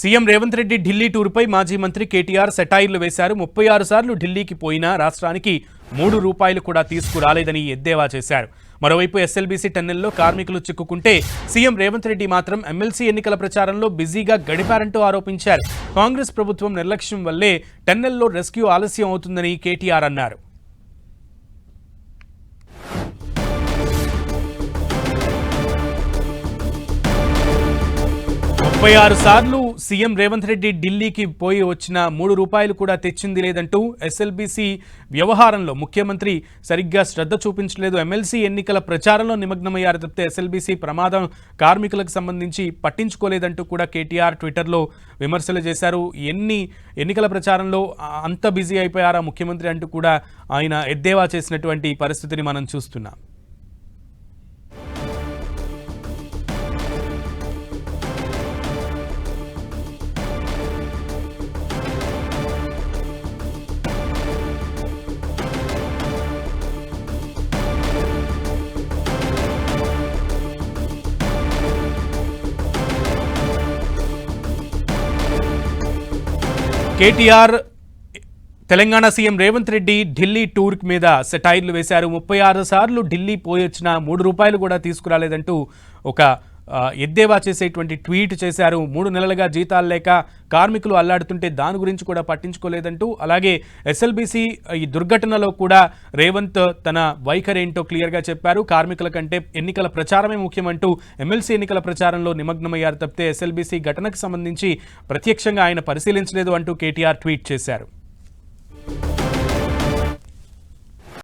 CM Revanth Reddy Delhi టూర్పై మాజీ మంత్రి కేటీఆర్ సెటైర్లు వేశారు. ముప్పై ఆరు సార్లు ఢిల్లీకి పోయినా రాష్ట్రానికి మూడు రూపాయలు కూడా తీసుకురాలేదని ఎద్దేవా చేశారు. మరోవైపు ఎస్ఎల్బీసీ టన్నెల్లో కార్మికులు చిక్కుకుంటే సీఎం రేవంత్ రెడ్డి మాత్రం ఎమ్మెల్సీ ఎన్నికల ప్రచారంలో బిజీగా గడిపారంటూ ఆరోపించారు. కాంగ్రెస్ ప్రభుత్వం నిర్లక్ష్యం వల్లే టన్నెల్లో రెస్క్యూ ఆలస్యం అవుతుందని కేటీఆర్ అన్నారు. ముప్పై ఆరు సార్లు సీఎం రేవంత్ రెడ్డి ఢిల్లీకి పోయి వచ్చిన మూడు రూపాయలు కూడా తెచ్చింది లేదంటూ ఎస్ఎల్బీసీ వ్యవహారంలో ముఖ్యమంత్రి సరిగ్గా శ్రద్ధ చూపించలేదు. ఎమ్మెల్సీ ఎన్నికల ప్రచారంలో నిమగ్నమయ్యారు తప్పితే ఎస్ఎల్బీసీ ప్రమాదం కార్మికులకు సంబంధించి పట్టించుకోలేదంటూ కూడా కేటీఆర్ ట్విట్టర్లో విమర్శలు చేశారు. ఎన్ని ఎన్నికల ప్రచారంలో అంత బిజీ అయిపోయారా ముఖ్యమంత్రి అంటూ కూడా ఆయన ఎద్దేవా చేసినటువంటి పరిస్థితిని మనం చూస్తున్నాం. KTR Telangana CM Revanth Reddy Delhi tour మీద సెటైర్లు వేశారు. ముప్పై ఆరు సార్లు ఢిల్లీ పోయొచ్చిన మూడు రూపాయలు కూడా తీసుకురాలేదంటూ ఒక ఎద్దేవా చేసేటువంటి ట్వీట్ చేశారు. మూడు నెలలుగా జీతాలు లేక కార్మికులు అల్లాడుతుంటే దాని గురించి కూడా పట్టించుకోలేదంటూ అలాగే ఎస్ఎల్బీసీ ఈ దుర్ఘటనలో కూడా రేవంత్ తన వైఖరి ఏంటో క్లియర్గా చెప్పారు. కార్మికుల కంటే ఎన్నికల ప్రచారమే ముఖ్యమంటూ ఎమ్మెల్సీ ఎన్నికల ప్రచారంలో నిమగ్నమయ్యారు తప్పితే ఎస్ఎల్బీసీ ఘటనకు సంబంధించి ప్రత్యక్షంగా ఆయన పరిశీలించలేదు అంటూ కేటీఆర్ ట్వీట్ చేశారు.